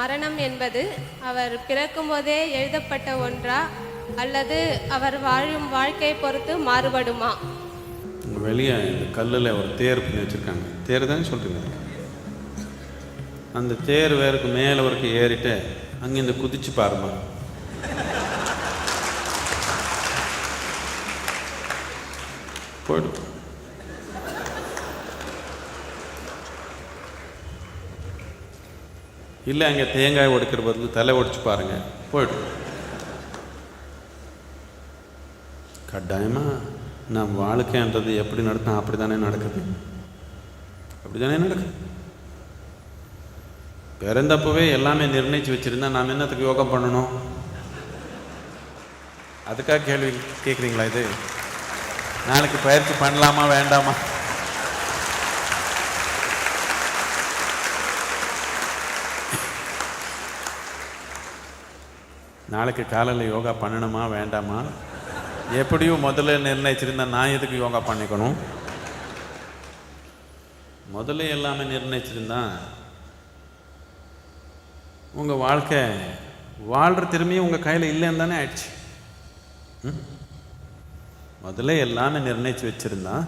மரணம் என்பது அவர் பிறக்கும்போதே எழுதப்பட்ட ஒன்றா அல்லது அவர் வாழும் வாழ்க்கையை பொறுத்து மாறுபடுமா? வெளியே இந்த கல்லில் ஒரு தேர் பண்ணி வச்சுருக்காங்க. தேர் தானே சொல்கிறீங்க அந்த தேர் வேருக்கு மேலே வரைக்கும் ஏறிட்டு அங்கேருந்து குதிச்சு பாருமா. போயிடும் இல்லை அங்கே தேங்காய் உடைக்கிற பதில் தலை உடைச்சு பாருங்க. போய்டும் கட்டாயமாக நம் வாழ்க்கைன்றது எப்படி நடத்தினா அப்படி தானே நடக்குது. அப்படி தானே நடக்குது. பிறந்தப்பவே எல்லாமே நிர்ணயித்து வச்சுருந்தா நாம் என்னத்துக்கு யோகா பண்ணணும்? அதுக்காக கேள்வி கேட்குறீங்களா இது? நாளைக்கு பயிற்சி பண்ணலாமா வேண்டாமா? நாளைக்கு காலையில் யோகா பண்ணணுமா வேண்டாமா? எப்படியும் முதல்ல நிர்ணயிச்சிருந்தா நான் எதுக்கு யோகா பண்ணிக்கணும்? முதல்ல எல்லாமே நிர்ணயிச்சிருந்தா உங்கள் வாழ்க்கை வாழ்கிற திறமையும் உங்கள் கையில் இல்லைன்னு தானே ஆயிடுச்சு. ம்? முதல்ல எல்லாமே நிர்ணயிச்சு வச்சுருந்தான்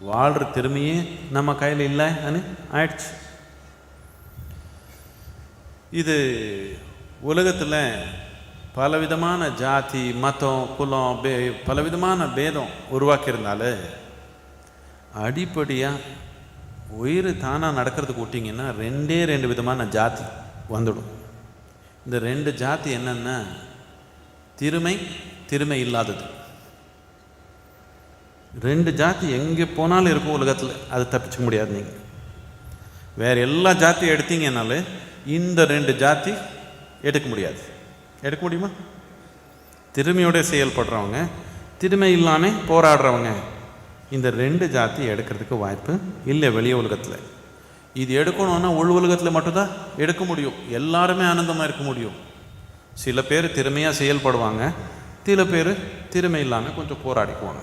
வாழ்கிற திறமையே நம்ம கையில் இல்லைன்னு ஆயிடுச்சு. இது உலகத்தில் பலவிதமான ஜாதி மதம் குலம் பே பலவிதமான பேதம் உருவாக்கியிருந்தாலே அடிப்படையாக உயிர் தானாக நடக்கிறதுக்கு விட்டிங்கன்னா ரெண்டே ரெண்டு விதமான ஜாதி வந்துடும். இந்த ரெண்டு ஜாதி என்னென்னா திறமை திறமை இல்லாதது. ரெண்டு ஜாதி எங்கே போனாலும் இருக்கும் உலகத்தில் அது தப்பிச்சுக்க முடியாது நீங்கள் வேறு எல்லா ஜாத்தியும் எடுத்தீங்கனாலே இந்த ரெண்டு ஜாதி எடுக்க முடியாது. எடுக்க முடியுமா? திறமையோட செயல்படுறவங்க திறமை இல்லாமல் போராடுறவங்க இந்த ரெண்டு ஜாதி எடுக்கிறதுக்கு வாய்ப்பு இல்லை வெளி உலகத்தில். இது எடுக்கணும்னா உள் உலகத்தில் மட்டும்தான் எடுக்க முடியும். எல்லாருமே ஆனந்தமாக இருக்க முடியும். சில பேர் திறமையாக செயல்படுவாங்க சில பேர் திறமை இல்லாமல் கொஞ்சம் போராடிக்குவாங்க.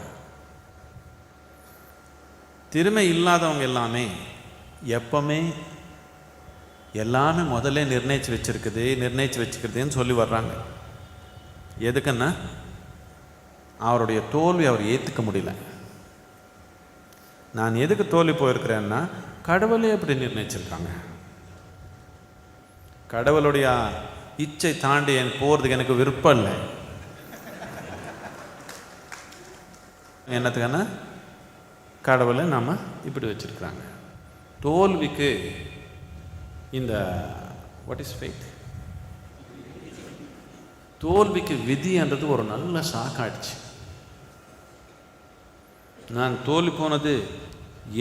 திறமை இல்லாதவங்க எல்லாமே எப்பவுமே எல்லாமே முதல்ல நிர்ணயிச்சு வச்சிருக்குது நிர்ணயிச்சு வச்சுக்கிறதுன்னு சொல்லி வர்றாங்க. எதுக்குன்னா அவருடைய தோல்வி அவர் ஏற்றுக்க முடியல. நான் எதுக்கு தோல்வி போயிருக்கிறேன்னா கடவுளே அப்படி நிர்ணயிச்சிருக்காங்க. கடவுளுடைய இச்சை தாண்டி எனக்கு போகிறதுக்கு எனக்கு விருப்பம் இல்லை. என்னத்துக்கான கடவுளை நாம் இப்படி வச்சிருக்கிறாங்க. தோல்விக்கு இந்த வாட் இஸ் ஃபெய்த் தோல்விக்கு விதின்றது ஒரு நல்ல சாக்காயிடுச்சு நான் தோல்வி போனது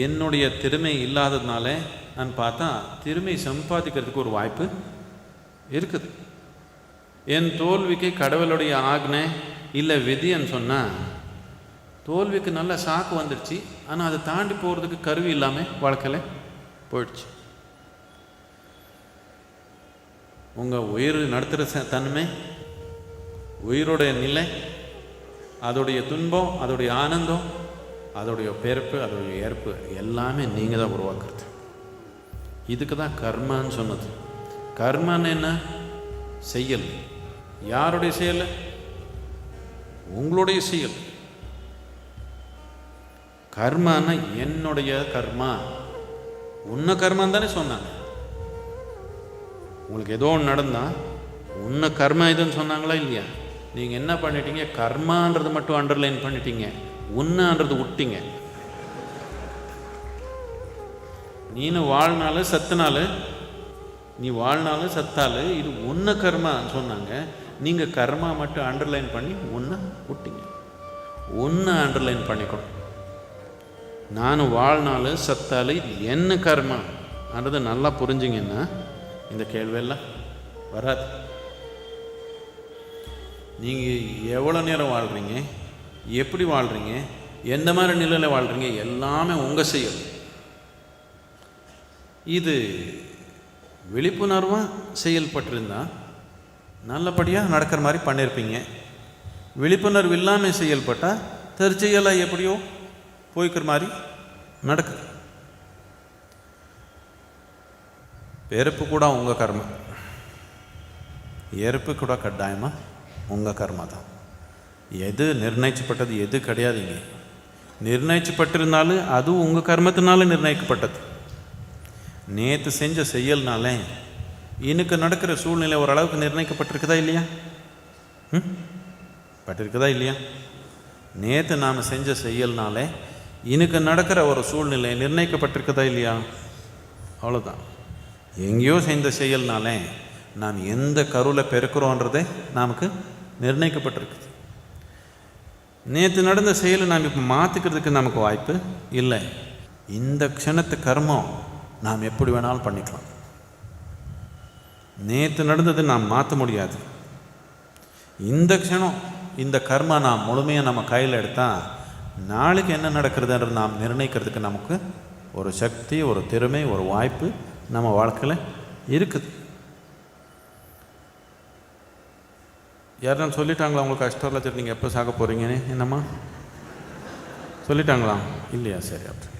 என்னுடைய திறமை இல்லாததுனால நான் பார்த்தா திறமை சம்பாதிக்கிறதுக்கு ஒரு வாய்ப்பு இருக்குது. என் தோல்விக்கு கடவுளுடைய ஆக்னை இல்லை விதின்னு சொன்னால் தோல்விக்கு நல்ல சாக்கு வந்துடுச்சு ஆனால் அதை தாண்டி போகிறதுக்கு கருவி இல்லாமல் வாழ்க்கையில் போயிடுச்சு. உங்கள் உயிர் நடத்துகிற ச- தன்மை உயிரோடைய நிலை அதோடைய துன்பம் அதோடைய ஆனந்தம் அதோடைய பிறப்பு அதோடைய ஏற்பு எல்லாமே நீங்கள் தான் உருவாக்குறது. இதுக்கு தான் கர்மான்னு சொன்னது. கர்மான்னு என்ன? செயல். யாருடைய செயல்? உங்களுடைய செயல். கர்மான்னா என்னுடைய கர்மா. உன்ன கர்மான்னு தானே சொன்னாங்க. உங்களுக்கு ஏதோ ஒன்று நடந்தால் ஒன்று கர்மம் இதுன்னு சொன்னாங்களா இல்லையா? நீங்கள் என்ன பண்ணிட்டீங்க? கர்மான்றது மட்டும் அண்டர்லைன் பண்ணிட்டீங்க. ஒன்றுன்றது விட்டீங்க. நீனு வாழ்நாள் சத்துனால நீ வாழ்நாள் சத்தால் இது ஒன்று கர்மான்னு சொன்னாங்க. நீங்கள் கர்மா மட்டும் அண்டர்லைன் பண்ணி ஒன்று விட்டீங்க. ஒன்று அண்டர்லைன் பண்ணிக்கணும். நான் வாழ்நாள் சத்தால் இது என்ன கர்மான்றது நல்லா புரிஞ்சிங்கன்னா இந்த கேள்வியெல்லாம் வராது. நீங்கள் எவ்வளோ நேரம் வாழ்கிறீங்க எப்படி வாழ்கிறீங்க எந்த மாதிரி நிலையில் வாழ்கிறீங்க எல்லாமே உங்கள் செயல். இது விழிப்புணர்வாக செயல்பட்டிருந்தா நல்லபடியாக நடக்கிற மாதிரி பண்ணியிருப்பீங்க விழிப்புணர்வு இல்லாமல் செயல்பட்டால் தற்செயலாக எப்படியோ போய்க்கிற மாதிரி நடக்குது. பிறப்பு கூட உங்கள் கர்மம் இறப்பு கூட கட்டாயமாக உங்கள் கர்மா தான். எது நிர்ணயிக்கப்பட்டது எது கிடையாது இங்கே நிர்ணயிக்கப்பட்டிருந்தாலும் அதுவும் உங்கள் கர்மத்தினால நிர்ணயிக்கப்பட்டது. நேற்று செஞ்ச செயல்னாலே இன்னைக்கு நடக்கிற சூழ்நிலை ஓரளவுக்கு நிர்ணயிக்கப்பட்டிருக்குதா இல்லையா? ம்? பட்டிருக்குதா இல்லையா? நேற்று நாம் செஞ்ச செயல்னாலே இன்னைக்கு நடக்கிற ஒரு சூழ்நிலை நிர்ணயிக்கப்பட்டிருக்குதா இல்லையா? அவ்வளோதான் எங்கேயோ செய்த செயல்னாலே நாம் எந்த கருவில் பெருக்கிறோன்றதே நமக்கு நிர்ணயிக்கப்பட்டிருக்குது. நேற்று நடந்த செயலை நாம் இப்போ மாற்றிக்கிறதுக்கு நமக்கு வாய்ப்பு இல்லை. இந்த க்ஷணத்து கர்மம் நாம் எப்படி வேணாலும் பண்ணிக்கலாம். நேற்று நடந்தது நாம் மாற்ற முடியாது. இந்த க்ஷணம் இந்த கர்மா நாம் முழுமையாக நம்ம கையில் எடுத்தால் நாளைக்கு என்ன நடக்கிறதுன்றது நாம் நிர்ணயிக்கிறதுக்கு நமக்கு ஒரு சக்தி ஒரு திறமை ஒரு வாய்ப்பு நம்ம வாழ்க்கையில் இருக்குது. யாரும் சொல்லிட்டாங்களா உங்களுக்கு அஷ்டோரில் சரி நீங்கள் எப்போ சாக போகிறீங்கன்னு என்னம்மா? சொல்லிட்டாங்களா? இல்லையா? சரி அப்படி.